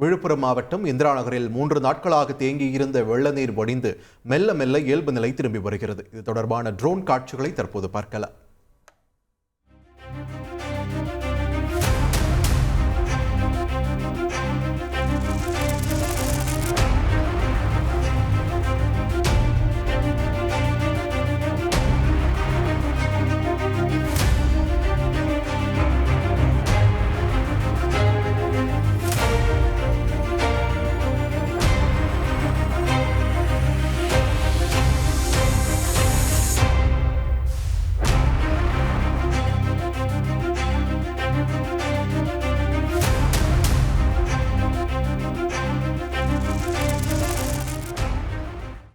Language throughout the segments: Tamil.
விழுப்புரம் மாவட்டம் இந்திரா நகரில் மூன்று நாட்களாக தேங்கியிருந்த வெள்ள நீர் வடிந்து மெல்ல மெல்ல இயல்பு நிலை திரும்பி வருகிறது. இது தொடர்பான ட்ரோன் காட்சிகளை தற்போது பார்க்கலாம்.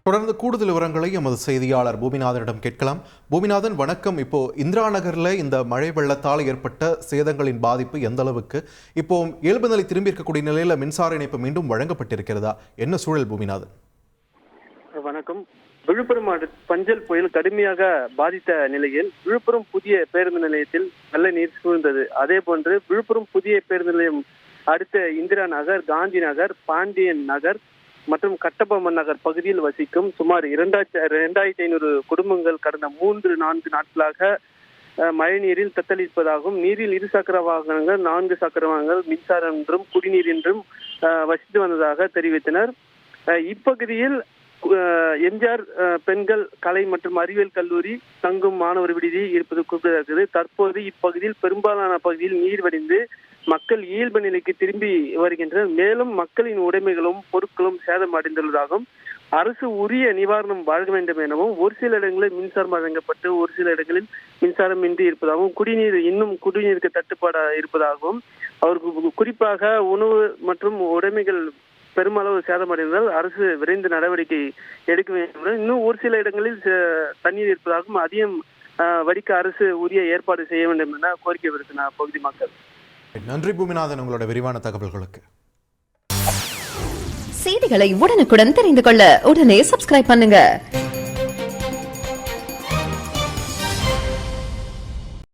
தொடர்ந்து கூடுதல் விவரங்களை எமது செய்தியாளர் பூமிநாதனிடம் கேட்கலாம். பூமிநாதன் வணக்கம். இப்போ இந்திரா நகரில் இந்த மழை வெள்ளத்தால் ஏற்பட்ட சேதங்களின் பாதிப்பு எந்த அளவுக்கு? இப்போ இயல்பு நிலை திரும்பி இருக்கக்கூடிய நிலையில் மின்சார இணைப்பு மீண்டும் வழங்கப்பட்டிருக்கிறதா? என்ன சூழல் பூமிநாதன்? வணக்கம். விழுப்புரம் பஞ்சல் புயல் கடுமையாக பாதித்த நிலையில் விழுப்புரம் புதிய பேருந்து நிலையத்தில் நல்ல நீர் சூழ்ந்தது. அதே போன்று விழுப்புரம் புதிய பேருந்து நிலையம் அடுத்த இந்திரா நகர் காந்தி நகர் பாண்டியன் நகர் மற்றும் கட்டபொம்மன் நகர் பகுதியில் வசிக்கும் சுமார் இரண்டாயிரத்தி இரண்டாயிரத்தி ஐநூறு குடும்பங்கள் கடந்த மூன்று நான்கு நாட்களாக மழைநீரில் தத்தளிப்பதாகவும் நீரில் இரு சக்கர வாகனங்கள் நான்கு சக்கர வாகனங்கள் மின்சாரம் என்றும் குடிநீர் என்றும் வசித்து வந்ததாக தெரிவித்தனர். இப்பகுதியில் எம்ஜிஆர் பெண்கள் கலை மற்றும் அறிவியல் கல்லூரி தங்கும் மாணவர் விடுதி இருப்பது குறிப்பிடத்தக்கது. தற்போது இப்பகுதியில் பெரும்பாலான பகுதியில் நீர் வடிந்து மக்கள் இயல்பு நிலைக்கு திரும்பி வருகின்றனர் மேலும் மக்களின் உடைமைகளும் பொருட்களும் சேதம் அடைந்துள்ளதாகவும் அரசு உரிய நிவாரணம் வழங்க வேண்டும் எனவும் ஒரு சில இடங்களில் மின்சாரம் வழங்கப்பட்டு ஒரு சில இடங்களில் மின்சாரம் இன்றி இருப்பதாகவும் குடிநீர் இன்னும் குடிநீருக்கு தட்டுப்பாடு இருப்பதாகவும் அவருக்கு குறிப்பாக உணவு மற்றும் உடைமைகள் பெருமளவு சேதமடைந்தால் அரசு விரைந்து நடவடிக்கை எடுக்க வேண்டும் இன்னும் ஒரு சில இடங்களில் தண்ணீர் இருப்பதாகவும் அதிகம் வடிக்க அரசு உரிய ஏற்பாடு செய்ய வேண்டும் என கோரிக்கை விடுத்தனர் பகுதி மக்கள். நன்றி பூமிநாதன் உங்களோட விரிவான தகவல்களுக்கு. செய்திகளை உடனுக்குடன் தெரிந்து கொள்ள உடனே சப்ஸ்கிரைப் பண்ணுங்க.